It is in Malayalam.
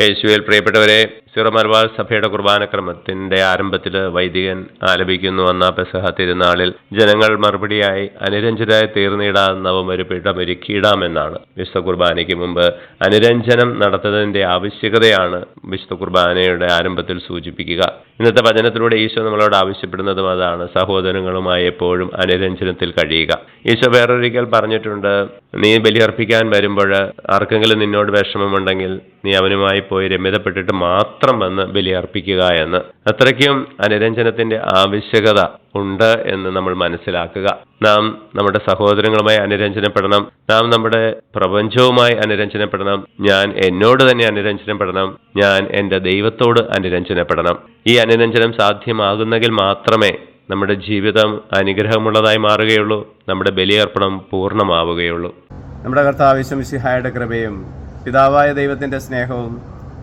യേശുവിൽ പ്രിയപ്പെട്ടവരെ സിറോ മലബാർ സഭയുടെ കുർബാനക്രമത്തിന്റെ ആരംഭത്തിൽ വൈദികൻ ആലപിക്കുന്നു വന്ന പെസഹ തിരുനാളിൽ ജനങ്ങൾ മറുപടിയായി അനുരഞ്ജരായി തീർന്നിടാൻ നവമൊരു പീഠമൊരുക്കിയിടാമെന്നാണ് വിശുദ്ധ കുർബാനയ്ക്ക് മുമ്പ് അനുരഞ്ജനം നടത്തുന്നതിന്റെ ആവശ്യകതയാണ് വിശുദ്ധ കുർബാനയുടെ ആരംഭത്തിൽ സൂചിപ്പിക്കുക. ഇന്നത്തെ വചനത്തിലൂടെ ഈശോ നമ്മളോട് ആവശ്യപ്പെടുന്നതും അതാണ്. സഹോദരങ്ങളുമായി എപ്പോഴും അനുരഞ്ജനത്തിൽ കഴിയുക. ഈശോ വേറൊരിക്കൽ പറഞ്ഞിട്ടുണ്ട് നീ ബലിയർപ്പിക്കാൻ വരുമ്പോൾ ആർക്കെങ്കിലും നിന്നോട് വിഷമമുണ്ടെങ്കിൽ നീ അവനുമായി പോയി രമ്യതപ്പെട്ടിട്ട് മാത്രം വന്ന് ബലിയർപ്പിക്കുക എന്ന്. അത്രയ്ക്കും അനുരഞ്ജനത്തിന്റെ ആവശ്യകത ഉണ്ട് എന്ന് നമ്മൾ മനസ്സിലാക്കുക. നാം നമ്മുടെ സഹോദരങ്ങളുമായി അനുരഞ്ജനപ്പെടണം. നാം നമ്മുടെ പ്രപഞ്ചവുമായി അനുരഞ്ജനപ്പെടണം. ഞാൻ എന്നോട് തന്നെ അനുരഞ്ജനപ്പെടണം. ഞാൻ എന്റെ ദൈവത്തോട് അനുരഞ്ജനപ്പെടണം. ഈ അനുരഞ്ജനം സാധ്യമാകുന്നെങ്കിൽ മാത്രമേ നമ്മുടെ ജീവിതം അനുഗ്രഹമുള്ളതായി മാറുകയുള്ളൂ. നമ്മുടെ ബലിയർപ്പണം പൂർണമാവുകയുള്ളൂ. നമ്മുടെ കർത്താവിശ്വമിശിഹായുടെ കൃപയും പിതാവായ ദൈവത്തിന്റെ സ്നേഹവും